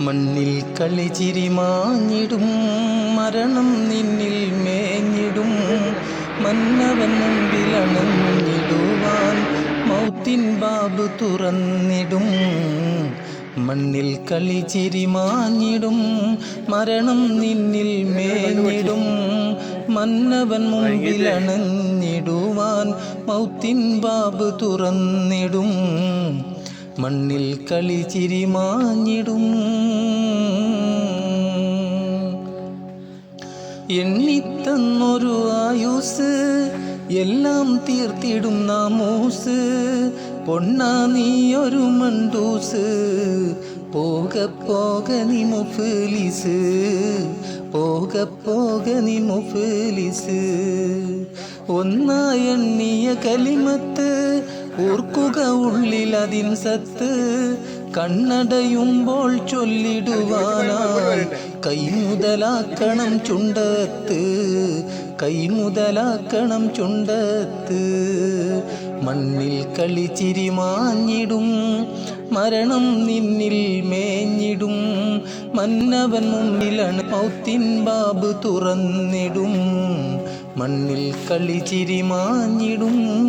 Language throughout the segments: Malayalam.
മണ്ണിൽ കളിച്ചിരി മാഞ്ഞിടും മരണം നിന്നിൽ മേഞ്ഞിടും. മന്നവൻ മുമ്പിൽ അണഞ്ഞിടുവാൻ മൗത്തിൻ ബാബ് തുറന്നിടും. മണ്ണിൽ കളിച്ചിരി മാഞ്ഞിടും മരണം നിന്നിൽ മേഞ്ഞിടും. മന്നവൻ മുമ്പിൽ അണഞ്ഞിടുവാൻ മൗത്തിൻ ബാബ് തുറന്നിടും. മണ്ണിൽ കളി മാഞ്ഞിടും. എണ്ണിത്തന്നൊരു ആയുസ് എല്ലാം തീർത്തിടും നാമൂസ്. പൊണ്ണാ നീയൊരു മണ്ടൂസ് പോക പോക നീ മുഫ്ലിസ്. പോക പോക നീ മുഫ്ലിസ്. ഒന്നായി എണ്ണിയ കലിമത്ത് ഓർക്കുക ഉള്ളിൽ അതിൻ സത്ത്. കണ്ണടയുമ്പോൾ ചൊല്ലിടുവാനായി കൈമുതലാക്കണം ചുണ്ടത്ത് കൈമുതലാക്കണം ചുണ്ടത്ത് മണ്ണിൽ കളിച്ചിരി മാഞ്ഞിടും. മരണം നിന്നിൽ മേഞ്ഞിടും. മന്നവൻ മുമ്പിലാണ് മൗത്തിൻ ബാബ് തുറന്നിടും. മണ്ണിൽ കളിച്ചിരി മാഞ്ഞിടും.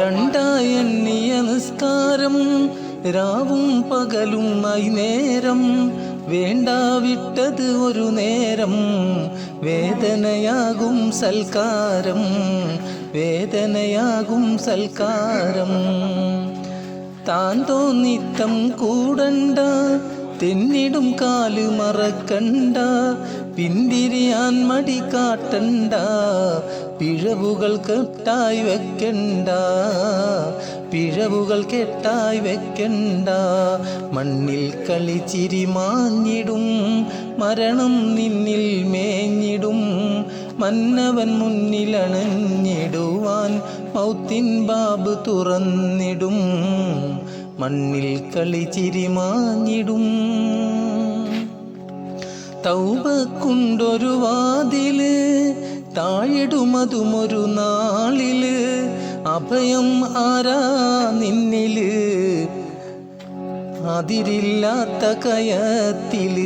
രണ്ടായ എണ്ണിയ നിസ്കാരം രാവും പകലും നേരം. വേണ്ട വിട്ടത് ഒരു നേരം വേദനയാകും സൽക്കാരം വേദനയാകും സൽക്കാരം. താൻ തോന്നിത്തം കൂടണ്ട തെന്നിടും കാൽ മറക്കണ്ട പിന്തിരിയാൻ മടി കാട്ടണ്ട. പിഴവുകൾ കെട്ടായി വെക്കണ്ട. പിഴവുകൾ കെട്ടായി വെക്കണ്ട. മണ്ണിൽ കളിച്ചിരി മാഞ്ഞിടും. മരണം നിന്നിൽ മേഞ്ഞിടും. മന്നവൻ മുന്നിലണഞ്ഞിടുവാൻ മൗത്തിൻ ബാബ് തുറന്നിടും. മണ്ണിൽ കളിച്ചിരി മാഞ്ഞിടും. തൗബക്കുണ്ടൊരു വാതിൽ താഴിടുമതുമൊരു നാളിൽ അഭയം ആരാ നിന്നിൽ? അതിരില്ലാത്ത കയത്തിൽ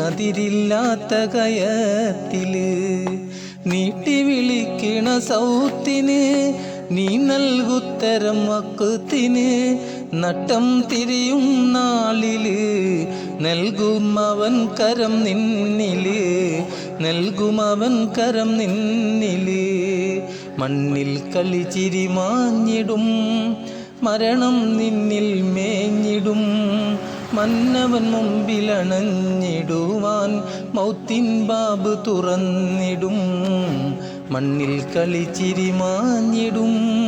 അതിരില്ലാത്ത കയത്തിൽ. നീട്ടി വിളിക്കണ സൗത്തിന് നീ നൽകുത്തരം വക്കത്തിന് നട്ടം തിരിയും നാളിൽ. നൽകും അവൻ കരം നിന്നിൽ. നൽകും അവൻ കരം നിന്നിൽ. മണ്ണിൽ കളിച്ചിരി മാഞ്ഞിടും. മരണം നിന്നിൽ മേഞ്ഞിടും. മന്നവൻ മുമ്പിലണഞ്ഞിടുവാൻ മൗത്തിൻ ബാബ് തുറന്നിടും. മണ്ണിൽ കളിച്ചിരി മാഞ്ഞിടും.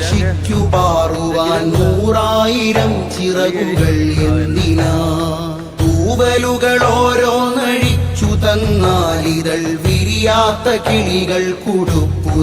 പക്ഷിക്കു പാറുവാൻ നൂറായിരം ചിറകുകൾ എന്തിനാ തൂവലുകൾ ഓരോന്നഴിച്ചു തന്നാലിതൾ വിരിയാത്ത കിളികൾ കൊടുപ്പു